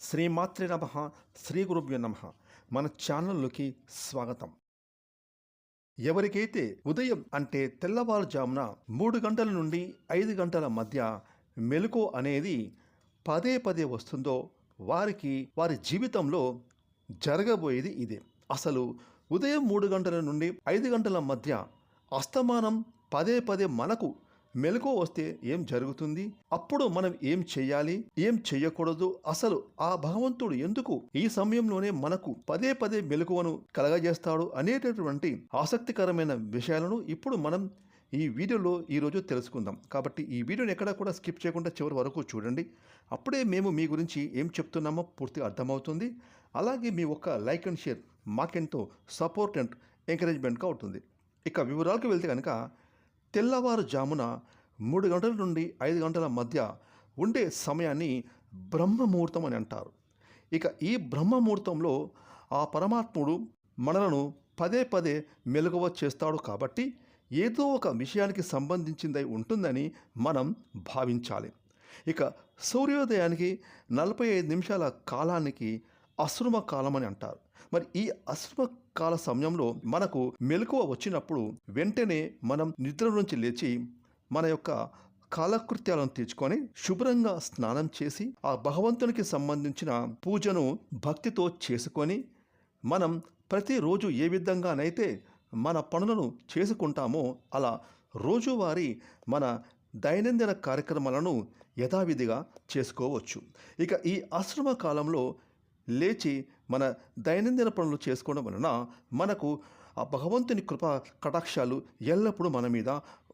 శ్రీమాత్రి నమ శ్రీ గురుభ్యో నమ. మన ఛానల్లోకి స్వాగతం. ఎవరికైతే ఉదయం అంటే తెల్లవారుజామున మూడు గంటల నుండి ఐదు గంటల మధ్య మెలకు అనేది పదే పదే వస్తుందో వారికి వారి జీవితంలో జరగబోయేది ఇదే. అసలు ఉదయం మూడు గంటల నుండి ఐదు గంటల మధ్య అస్తమానం పదే పదే మనకు మెలకు వస్తే ఏం జరుగుతుంది? అప్పుడు మనం ఏం చేయాలి? ఏం చేయకూడదు? అసలు ఆ భగవంతుడు ఎందుకు ఈ సమయంలోనే మనకు పదే పదే మెలకువను కలగజేస్తాడు అనేటటువంటి ఆసక్తికరమైన విషయాలను ఇప్పుడు మనం ఈ వీడియోలో ఈరోజు తెలుసుకుందాం. కాబట్టి ఈ వీడియోని ఎక్కడా కూడా స్కిప్ చేయకుండా చివరి వరకు చూడండి. అప్పుడే మేము మీ గురించి ఏం చెప్తున్నామో పూర్తిగా అర్థమవుతుంది. అలాగే మీ ఒక్క లైక్ అండ్ షేర్ మాకెంతో సపోర్ట్ అండ్ ఎంకరేజ్మెంట్గా ఉంటుంది. ఇక వివరాలకు వెళ్తే కనుక తెల్లవారుజామున మూడు గంటల నుండి ఐదు గంటల మధ్య ఉండే సమయాన్ని బ్రహ్మముహూర్తం అని అంటారు. ఇక ఈ బ్రహ్మముహూర్తంలో ఆ పరమాత్ముడు మనలను పదే పదే మెలకువ చేస్తాడు కాబట్టి ఏదో ఒక విషయానికి సంబంధించిందై ఉంటుందని మనం భావించాలి. ఇక సూర్యోదయానికి నలభై ఐదు నిమిషాల కాలానికి అశ్రుమ కాలం అని అంటారు. మరి ఈ అశ్రుమ కాల సమయంలో మనకు మెలకువ వచ్చినప్పుడు వెంటనే మనం నిద్ర నుంచి లేచి మన యొక్క కాలకృత్యాలను తీర్చుకొని శుభ్రంగా స్నానం చేసి ఆ భగవంతునికి సంబంధించిన పూజను భక్తితో చేసుకొని మనం ప్రతిరోజు ఏ విధంగానైతే మన పనులను చేసుకుంటామో అలా రోజువారీ మన దైనందిన కార్యక్రమాలను యథావిధిగా చేసుకోవచ్చు. ఇక ఈ ఆశ్రమ కాలంలో లేచి మన దైనందిన పనులు చేసుకోవడం వలన మనకు ఆ భగవంతుని కృప కటాక్షాలు ఎల్లప్పుడూ మన మీద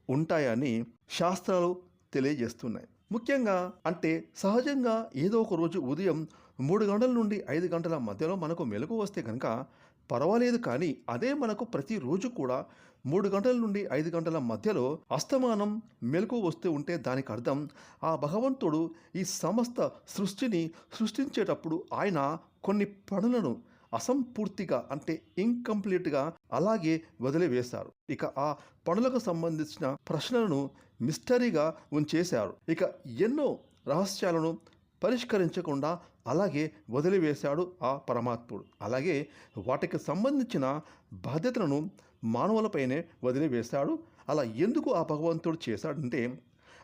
ఉంటాయని శాస్త్రాలు తెలియజేస్తున్నాయి. ముఖ్యంగా అంటే సహజంగా ఏదో ఒక రోజు ఉదయం మూడు గంటల నుండి ఐదు గంటల మధ్యలో మనకు మెలకు వస్తే కనుక పర్వాలేదు కానీ అదే మనకు ప్రతిరోజు కూడా మూడు గంటల నుండి ఐదు గంటల మధ్యలో అస్తమానం మెలకు వస్తూ ఉంటే దానికి అర్థం ఆ భగవంతుడు ఈ సమస్త సృష్టిని సృష్టించేటప్పుడు ఆయన కొన్ని పనులను అసంపూర్తిగా అంటే ఇంకంప్లీట్గా అలాగే వదిలివేశారు. ఇక ఆ పనులకు సంబంధించిన ప్రశ్నలను మిస్టరీగా ఉంచేశారు. ఇక ఎన్నో రహస్యాలను పరిష్కరించకుండా అలాగే వదిలివేశాడు ఆ పరమాత్ముడు. అలాగే వాటికి సంబంధించిన బాధ్యతలను మానవులపైనే వదిలివేశాడు. అలా ఎందుకు ఆ భగవంతుడు చేశాడంటే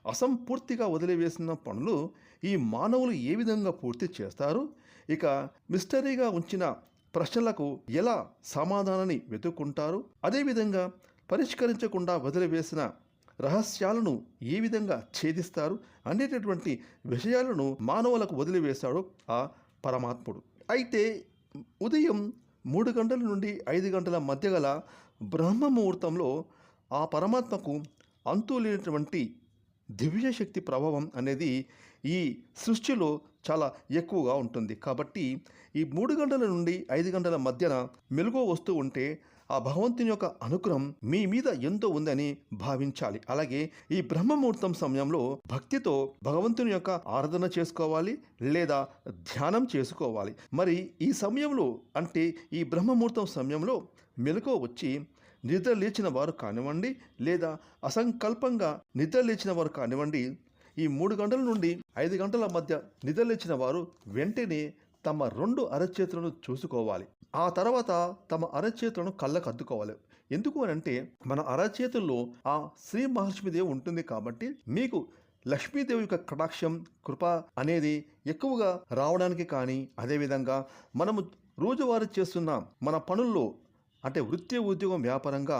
అసంపూర్తిగా వదిలివేసిన పనులు ఈ మానవులు ఏ విధంగా పూర్తి చేస్తారు? ఇక మిస్టరీగా ఉంచిన ప్రశ్నలకు ఎలా సమాధానాన్ని వెతుక్కుంటారు? అదేవిధంగా పరిష్కరించకుండా వదిలివేసిన రహస్యాలను ఏ విధంగా ఛేదిస్తారు? అనేటటువంటి విషయాలను మానవులకు వదిలివేశాడు ఆ పరమాత్ముడు. అయితే ఉదయం మూడు గంటల నుండి ఐదు గంటల మధ్య గల బ్రహ్మ ముహూర్తంలో ఆ పరమాత్మకు అంతు లేనటువంటి దివ్యశక్తి ప్రభావం అనేది ఈ సృష్టిలో చాలా ఎక్కువగా ఉంటుంది. కాబట్టి ఈ మూడు గంటల నుండి ఐదు గంటల మధ్యన మెలుగు వస్తూ ఉంటే ఆ భగవంతుని యొక్క అనుగ్రహం మీ మీద ఎంతో ఉందని భావించాలి. అలాగే ఈ బ్రహ్మముహూర్తం సమయంలో భక్తితో భగవంతుని యొక్క ఆరాధన చేసుకోవాలి లేదా ధ్యానం చేసుకోవాలి. మరి ఈ సమయంలో అంటే ఈ బ్రహ్మముహూర్తం సమయంలో మెలకువ వచ్చి నిద్ర లేచిన వారు కానివ్వండి లేదా అసంకల్పంగా నిద్ర లేచిన వారు కానివ్వండి ఈ మూడు గంటల నుండి ఐదు గంటల మధ్య నిద్ర లేచిన వారు వెంటనే తమ రెండు అరచేతులను చూసుకోవాలి. ఆ తర్వాత తమ అరచేతులను కళ్ళకు అద్దుకోవాలి. ఎందుకు అని అంటే మన అరచేతుల్లో ఆ శ్రీ మహాలక్ష్మీదేవి ఉంటుంది కాబట్టి మీకు లక్ష్మీదేవి యొక్క కటాక్షం కృప అనేది ఎక్కువగా రావడానికి కానీ అదేవిధంగా మనము రోజువారీ చేస్తున్న మన పనుల్లో అంటే వృత్తి ఉద్యోగం వ్యాపారంగా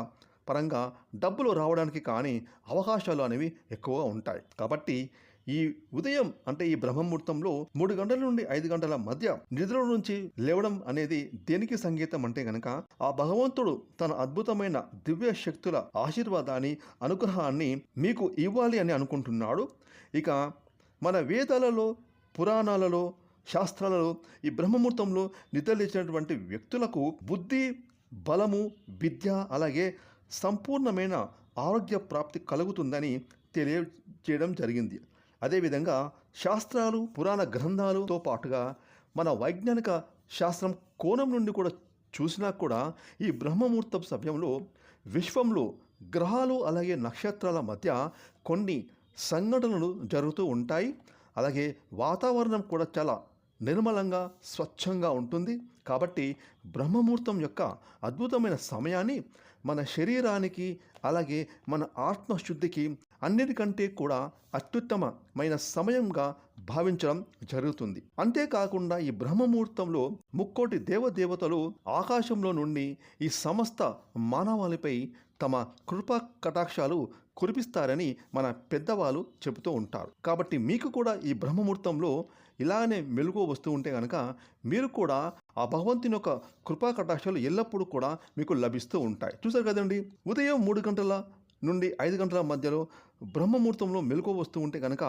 పరంగా డబ్బులు రావడానికి కానీ అవకాశాలు అనేవి ఎక్కువగా ఉంటాయి. కాబట్టి ఈ ఉదయం అంటే ఈ బ్రహ్మముహూర్తంలో మూడు గంటల నుండి ఐదు గంటల మధ్య నిద్ర నుంచి లేవడం అనేది దేనికి సంగీతం అంటే గనక ఆ భగవంతుడు తన అద్భుతమైన దివ్య శక్తుల ఆశీర్వాదాన్ని అనుగ్రహాన్ని మీకు ఇవ్వాలి అని అనుకుంటున్నాడు. ఇక మన వేదాలలో పురాణాలలో శాస్త్రాలలో ఈ బ్రహ్మముహూర్తంలో నిద్రలేచినటువంటి వ్యక్తులకు బుద్ధి బలము విద్య అలాగే సంపూర్ణమైన ఆరోగ్య ప్రాప్తి కలుగుతుందని తెలియజేయడం జరిగింది. అదేవిధంగా శాస్త్రాలు పురాణ గ్రంథాలతో పాటుగా మన వైజ్ఞానిక శాస్త్రం కోణం నుండి కూడా చూసినా కూడా ఈ బ్రహ్మముహూర్తం సమయంలో విశ్వంలో గ్రహాలు అలాగే నక్షత్రాల మధ్య కొన్ని సంఘటనలు జరుగుతూ ఉంటాయి. అలాగే వాతావరణం కూడా చాలా నిర్మలంగా స్వచ్ఛంగా ఉంటుంది. కాబట్టి బ్రహ్మముహూర్తం యొక్క అద్భుతమైన సమయాన్ని మన శరీరానికి అలాగే మన ఆత్మశుద్ధికి అన్నిటికంటే కూడా అత్యుత్తమమైన సమయంగా భావించడం జరుగుతుంది. అంతేకాకుండా ఈ బ్రహ్మముహూర్తంలో ముక్కోటి దేవదేవతలు ఆకాశంలో నుండి ఈ సమస్త మానవాళిపై తమ కృపా కటాక్షాలు కురిపిస్తారని మన పెద్దవాళ్ళు చెబుతూ ఉంటారు. కాబట్టి మీకు కూడా ఈ బ్రహ్మముహూర్తంలో ఇలానే మెలుగు వస్తూ ఉంటే కనుక మీరు కూడా ఆ భగవంతుని యొక్క కృపా కటాక్షాలు ఎల్లప్పుడూ కూడా మీకు లభిస్తూ ఉంటాయి. చూసారు కదండి? ఉదయం మూడు గంటల నుండి ఐదు గంటల మధ్యలో బ్రహ్మముహూర్తంలో మెలుగు వస్తూ ఉంటే కనుక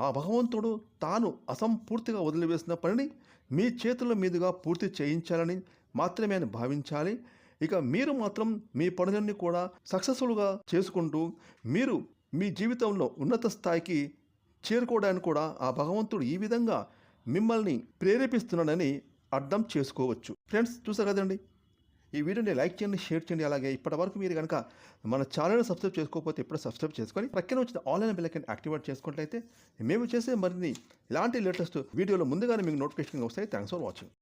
ఆ భగవంతుడు తాను అసంపూర్తిగా వదిలివేసిన పనిని మీ చేతుల మీదుగా పూర్తి చేయించాలని మాత్రమే అని భావించాలి. ఇక మీరు మాత్రం మీ పనులన్నీ కూడా సక్సెస్ఫుల్గా చేసుకుంటూ మీరు మీ జీవితంలో ఉన్నత స్థాయికి చేరుకోవడానికి కూడా ఆ భగవంతుడు ఈ విధంగా మిమ్మల్ని ప్రేరేపిస్తున్నాడని అర్థం చేసుకోవచ్చు. ఫ్రెండ్స్ చూసారు కదండి? ఈ వీడియోని లైక్ చేయండి షేర్ చేయండి. అలాగే ఇప్పటి వరకు మీరు కనుక మన ఛానల్ని సబ్స్క్రైబ్ చేసుకోకపోతే ఇప్పుడు సబ్స్క్రైబ్ చేసుకొని ప్రక్కన వచ్చిన ఆన్లైన్ బిల్లకని యాక్టివేట్ చేసుకున్నట్లయితే మేము చేసే మరిన్ని ఇలాంటి లేటెస్ట్ వీడియోలు ముందుగానే మీకు నోటిఫికేషన్ వస్తాయి. Thanks for watching.